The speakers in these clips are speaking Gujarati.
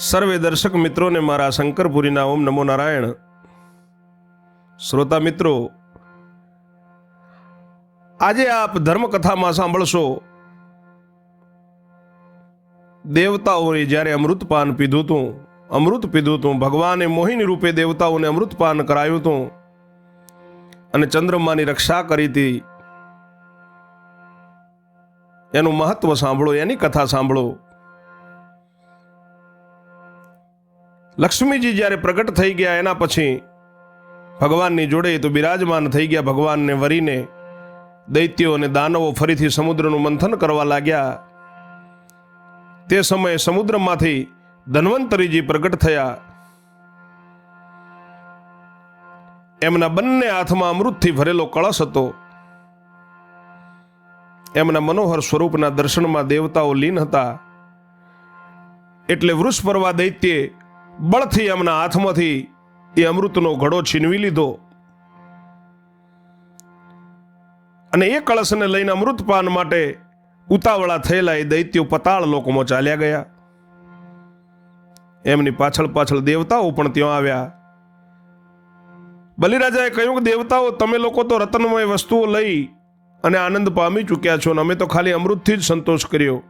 સર્વે દર્શક મિત્રોને મારા શંકરપુરીના ઓમ નમો નારાયણ. શ્રોતા મિત્રો, આજે આપ ધર્મકથામાં સાંભળશો. દેવતાઓએ જ્યારે અમૃતપાન પીધું હતું, અમૃત પીધું હતું, ભગવાને મોહિની રૂપે દેવતાઓને અમૃતપાન કરાયું હતું અને ચંદ્રમાની રક્ષા કરી હતી. એનું મહત્વ સાંભળો, એની કથા સાંભળો. લક્ષ્મીજી જ્યારે પ્રગટ થઈ ગયા, એના પછી ભગવાનની જોડે તો બિરાજમાન થઈ ગયા. ભગવાનને વરીને દૈત્યો અને દાનવો ફરીથી સમુદ્રનું મંથન કરવા લાગ્યા. તે સમયે સમુદ્રમાંથી ધન્વંતરીજી પ્રગટ થયા. એમના બંને હાથમાં અમૃતથી ભરેલો કળશ હતો. એમના મનોહર સ્વરૂપના દર્શનમાં દેવતાઓ લીન હતા. એટલે વૃષ પરવા દૈત્યે બળથી એમના હાથમાંથી એ અમૃતનો ઘડો છીનવી લીધો. અને એ કળશને લઈને અમૃતપાન માટે ઉતાવળા થયેલા એ દૈત્યો પતાળ લોકોમાં ચાલ્યા ગયા. એમની પાછળ પાછળ દેવતાઓ પણ ત્યાં આવ્યા. બલિરાજાએ કહ્યું કે દેવતાઓ, તમે લોકો તો રતનમય વસ્તુઓ લઈ અને આનંદ પામી ચૂક્યા છો અને અમે તો ખાલી અમૃતથી જ સંતોષ કર્યો.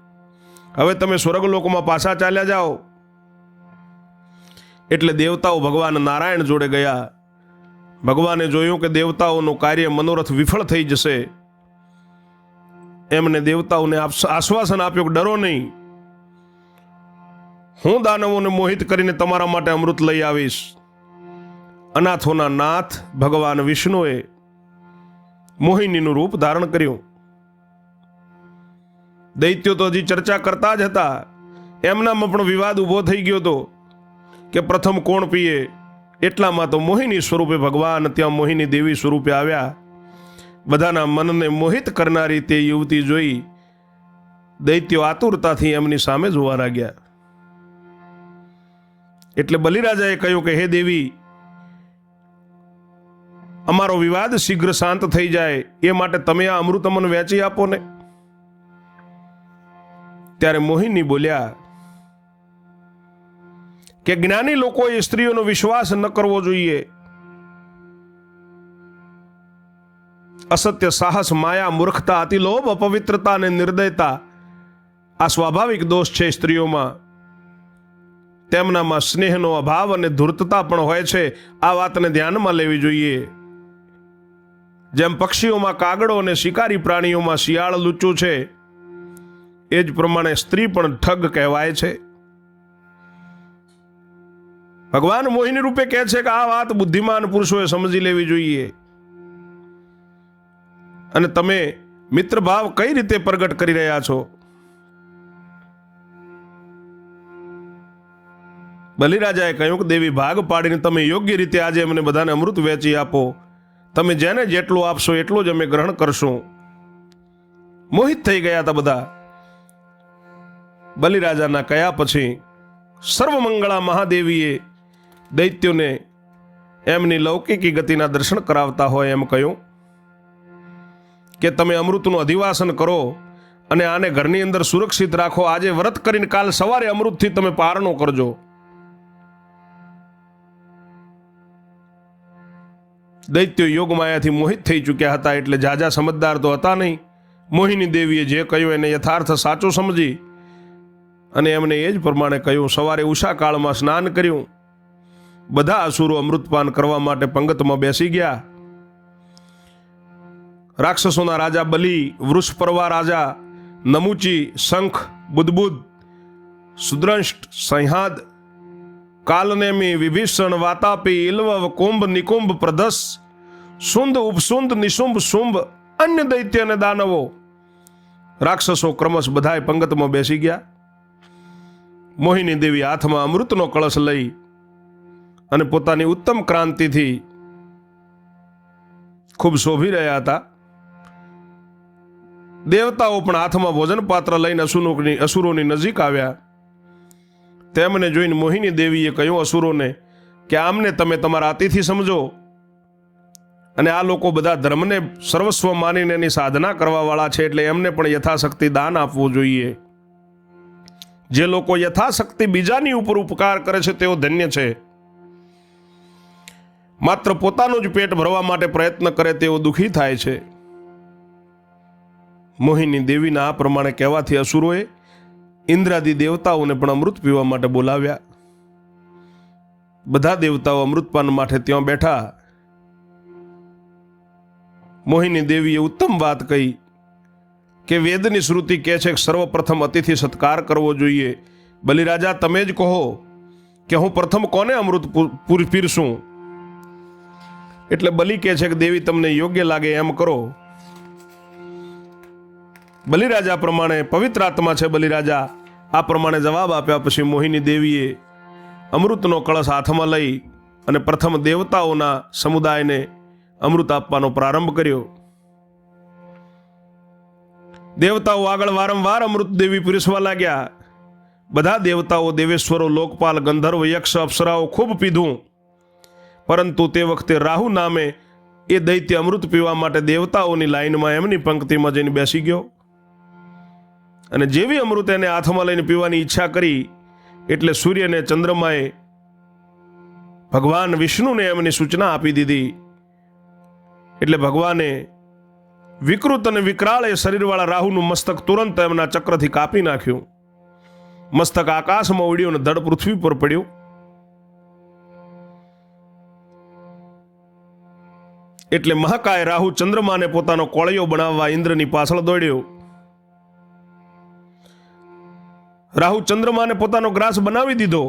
હવે તમે સ્વર્ગ લોકમાં પાછા ચાલ્યા જાઓ. એટલે દેવતાઓ ભગવાન નારાયણ જોડે ગયા. ભગવાને જોયું કે દેવતાઓનું કાર્ય મનોરથ વિફળ થઈ જશે. એમને દેવતાઓને આશ્વાસન આપ્યું ડરો નહીં. હું દાનવોને મોહિત કરીને તમારા માટે અમૃત લઈ આવીશ. અનાથોના નાથ ભગવાન વિષ્ણુએ મોહિનીનું રૂપ ધારણ કર્યું. દૈત્યો તો હજી ચર્ચા કરતા જ હતા. એમનામાં પણ વિવાદ ઊભો થઈ ગયો હતો. કે પ્રથમ કોણ પીએ? એટલામાં તો મોહિની સ્વરૂપે ભગવાન ત્યાં મોહિની દેવી સ્વરૂપે આવ્યા. બધાના મનને મોહિત કરનારી તે યુવતી જોઈ દૈત્યો આતુરતાથી એમની સામે જોવા લાગ્યા. એટલે બલિરાજાએ કહ્યું કે, હે દેવી, અમારો વિવાદ શીઘ્ર શાંત થઈ જાય. એ માટે તમે આ અમૃતમન વેચી આપો ને. ત્યારે મોહિની બોલ્યા કે જ્ઞાની લોકોએ સ્ત્રીઓનો વિશ્વાસ ન કરવો જોઈએ. અસત્ય સાહસ, માયા, મૂર્ખતા, અતિલોભ, અપવિત્રતા અને નિર્દયતા આ સ્વાભાવિક દોષ છે સ્ત્રીઓમાં. તેમનામાં સ્નેહનો અભાવ અને ધૂર્તતા પણ હોય છે. આ વાતને ધ્યાનમાં લેવી જોઈએ. જેમ પક્ષીઓમાં કાગડો અને શિકારી પ્રાણીઓમાં શિયાળ લુચ્ચું છે, એ જ પ્રમાણે સ્ત્રી પણ ઠગ કહેવાય છે. ભગવાન મોહિની રૂપે કહે છે કે આ વાત બુદ્ધિમાન પુરુષોએ સમજી લેવી જોઈએ. અને તમે મિત્ર ભાવ કઈ રીતે પ્રગટ કરી રહ્યા છો? બલિરાજાએ કહ્યું કે દેવી ભાગ પાડીને તમે યોગ્ય રીતે આજે અમને બધાને અમૃત વેચી આપો. તમે જેને જેટલું આપશો એટલું જ અમે ગ્રહણ કરશું. મોહિત થઈ ગયા હતા બધા. બલિરાજાના કયા પછી સર્વમંગળા મહાદેવીએ દૈત્યોને એમની લૌકિકી ગતિના દર્શન કરાવતા હોય એમ કહ્યું કે તમે અમૃતનું અધિવાસન કરો અને આને ઘરની અંદર સુરક્ષિત રાખો. આજે વ્રત કરીને કાલ સવારે અમૃતથી તમે પારણો કરજો. દૈત્યો યોગમાયાથી મોહિત થઈ ચૂક્યા હતા એટલે જાજા સમજદાર તો હતા નહીં. મોહિની દેવીએ જે કહ્યું એને યથાર્થ સાચું સમજી અને એમને એ જ પ્રમાણે કહ્યું, સવારે ઉષા કાળમાં સ્નાન કર્યું બધા અસુરો અમૃતપાન કરવા માટે પંગતમાં બેસી ગયા. રાક્ષસોના રાજા બલી, વૃષપરવા રાજા, નમુચી, શંખ બુદબુદ સુદ્રંષ્ટ, સંહાદ, કાલનેમી, વિભીષણ, વાતાપી ઇલવ કુંભ, નિકુંભ પ્રદસ સુંદ, ઉપસુંદ નિશુંભ શુંભ અન્ય દૈત્ય અને દાનવો. રાક્ષસો ક્રમશ બધાય પંગતમાં બેસી ગયા. મોહિની દેવી હાથમાં અમૃતનો કળશ લઈ અને પોતાની ઉત્તમ ક્રાંતિથી ખૂબ શોભી રહ્યા હતા. દેવતાઓ પણ હાથમાં ભોજન પાત્ર લઈને અસુરોની અસુરોની નજીક આવ્યા. તેમને જોઈને મોહિની દેવીએ કહ્યું અસુરોને કે આમને તમે તમારા અતિથિ સમજો અને આ લોકો બધા ધર્મને સર્વસ્વ માનીને એની સાધના કરવાવાળા છે એટલે એમને પણ યથાશક્તિ દાન આપવું જોઈએ. જે લોકો યથાશક્તિ બીજાની ઉપર ઉપકાર કરે છે, તેઓ ધન્ય છે. માત્ર પોતાનું જ પેટ ભરવા માટે પ્રયત્ન કરે તેઓ દુઃખી થાય છે. મોહિની દેવીના આ પ્રમાણે કહેવાથી અસુરોએ ઇન્દ્રાદી દેવતાઓને પણ અમૃત પીવા માટે બોલાવ્યા. બધા દેવતાઓ અમૃતપાન માટે ત્યાં બેઠા. મોહિની દેવીએ ઉત્તમ વાત કહી કે વેદની શ્રુતિ કહે છે કે સર્વપ્રથમ અતિથિ સત્કાર કરવો જોઈએ. બલિરાજા, તમે જ કહો કે હું પ્રથમ કોને અમૃત પીરશું એટલે બલિ કહે છે કે દેવી તમને યોગ્ય લાગે એમ કરો. બલિરાજા પ્રમાણે પવિત્ર આત્મા છે બલિરાજા. આ પ્રમાણે જવાબ આપ્યા પછી મોહિની દેવીએ અમૃતનો કળશ હાથમાં લઈ અને પ્રથમ દેવતાઓના સમુદાયને અમૃત આપવાનો પ્રારંભ કર્યો. દેવતાઓ આગળ વારંવાર અમૃત દેવી પીરસવા લાગ્યા. બધા દેવતાઓ દેવેશ્વરો, લોકપાલ, ગંધર્વ, યક્ષ, અપ્સરાઓ ખૂબ પીધું. પરંતુ તે વખતે રાહુ નામે એ દૈત્ય અમૃત પીવા માટે દેવતાઓની લાઈનમાં એમની પંક્તિમાં જઈને બેસી ગયો. અને જેવી અમૃત એને હાથમાં લઈને પીવાની ઈચ્છા કરી, એટલે સૂર્યને ચંદ્રમાએ ભગવાન વિષ્ણુને એમની સૂચના આપી દીધી. એટલે ભગવાને વિકૃત અને વિકરાળ એ શરીરવાળા રાહુનું મસ્તક તુરંત એમના ચક્રથી કાપી નાખ્યું. મસ્તક આકાશમાં ઉડ્યું અને ધડ પૃથ્વી પર પડ્યું. એટલે મહાકાય રાહુ ચંદ્રમાને પોતાનો કોળિયો બનાવવા ઇન્દ્રની પાછળ દોડ્યો. રાહુ ચંદ્રમાને પોતાનો ગ્રાસ બનાવી દીધો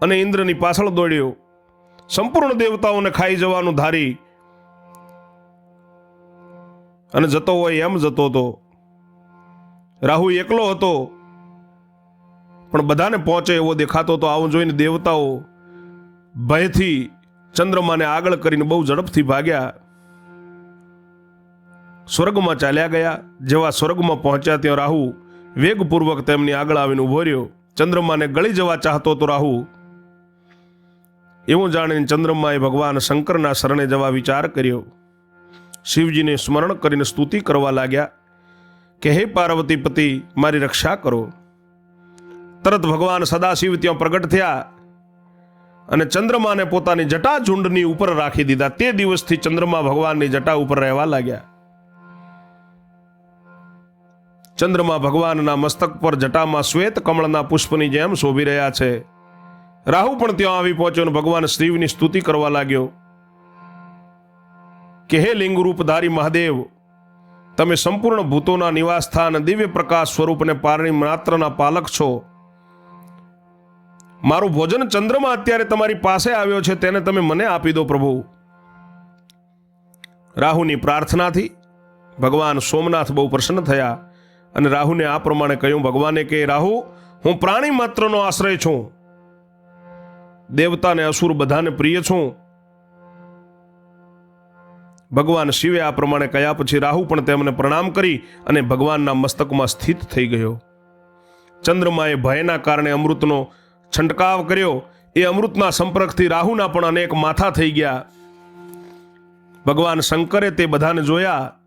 અને ઇન્દ્રની પાછળ દોડ્યો. સંપૂર્ણ દેવતાઓને ખાઈ જવાનું ધારી અને જતો હોય એમ જતો હતો. રાહુ એકલો હતો, પણ બધાને પહોંચે એવો દેખાતો હતો. આવું જોઈને દેવતાઓ ભયથી ચંદ્રમાને આગળ કરીને બહુ ઝડપથી ભાગ્યા. સ્વર્ગમાં ચાલ્યા ગયા. જેવા સ્વર્ગમાં પહોંચ્યા ત્યાં રાહુ વેગપૂર્વક તેમની આગળ આવીને ઊભો રહ્યો. ચંદ્રમાને ગળી જવા ચાહતો હતો રાહુ, એવું જાણીને ચંદ્રમાએ ભગવાન શંકરના શરણે જવા વિચાર કર્યો. શિવજીને સ્મરણ કરીને સ્તુતિ કરવા લાગ્યા કે, હે પાર્વતી પતિ મારી રક્ષા કરો. તરત ભગવાન સદાશિવ ત્યાં પ્રગટ થયા અને ચંદ્રમાને પોતાની જટા ઝુંડની ઉપર રાખી દીધા. તે દિવસથી ચંદ્રમા ભગવાનની જટા ઉપર રહેવા લાગ્યા. ચંદ્રમા ભગવાનના મસ્તક પર જટામાં શ્વેત કમળના પુષ્પની જેમ શોભી રહ્યા છે. રાહુ પણ ત્યાં આવી પહોંચ્યો અને ભગવાન શિવની સ્તુતિ કરવા લાગ્યો. કે હે લિંગ રૂપધારી મહાદેવ, તમે સંપૂર્ણ ભૂતોના નિવાસ સ્થાન દિવ્ય પ્રકાશ સ્વરૂપને પારણી માત્રના પાલક છો. મારું ભોજન ચંદ્રમાં અત્યારે તમારી પાસે આવ્યો છે, તેને તમે મને આપી દો પ્રભુ. રાહુની પ્રાર્થનાથી ભગવાન સોમનાથ બહુ પ્રસન્ન થયા. અને રાહુને આ પ્રમાણે કહ્યું, ભગવાને કે, રાહુ, હું પ્રાણી માત્રનો આશ્રય છું. દેવતા અને અસુર બધાને પ્રિય છું. ભગવાન શિવે આ પ્રમાણે કહ્યા, પછી રાહુ પણ તેમને પ્રણામ કરી અને ભગવાનના મસ્તકમાં સ્થિત થઈ ગયો. ચંદ્રમાએ ભયના કારણે અમૃતનો છંટકાવ કર્યો. એ અમૃતના સંપર્કથી રાહુના પણ અનેક માથા થઈ ગયા. ભગવાન શંકરે તે બધાને જોયા.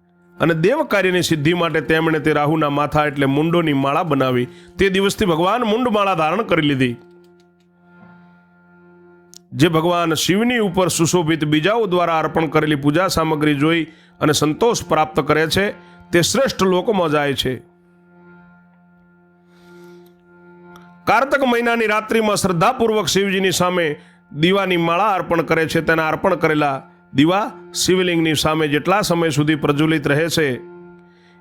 અને દેવ કાર્યની સિદ્ધિ માટે તેમણે તે રાહુના માથા એટલે મુંડોની માળા બનાવી. તે દિવસથી ભગવાન મુંડ માળા ધારણ કરી લીધી. જે ભગવાન શિવની ઉપર સુશોભિત બીજાઓ દ્વારા અર્પણ કરેલી પૂજા સામગ્રી જોઈ અને સંતોષ પ્રાપ્ત કરે છે, તે શ્રેષ્ઠ લોકોમાં જાય છે. કારતક મહિનાની રાત્રિમાં શ્રદ્ધાપૂર્વક શિવજીની સામે દીવાની માળા અર્પણ કરે છે. તેના અર્પણ કરેલા દીવા શિવલિંગની સામે જેટલા સમય સુધી પ્રજ્વલિત રહે છે,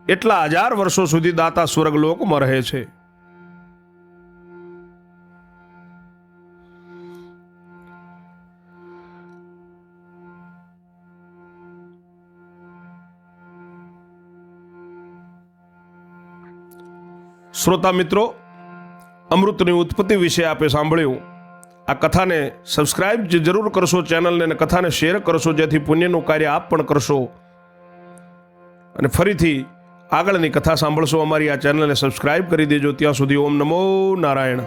એટલા હજાર વર્ષો સુધી દાતા સ્વર્ગ લોકમાં રહે છે. શ્રોતા મિત્રો, અમૃતની ઉત્પત્તિ વિશે આપે સાંભળ્યું. આ કથાને સબસ્ક્રાઇબ જરૂર કરશો ચેનલને અને કથાને શેર કરશો, જેથી પુણ્યનું કાર્ય આપ પણ કરશો. અને ફરીથી આગળની કથા સાંભળશો અમારી આ ચેનલને સબસ્ક્રાઇબ કરી દેજો. ત્યાં સુધી ઓમ નમો નારાયણ.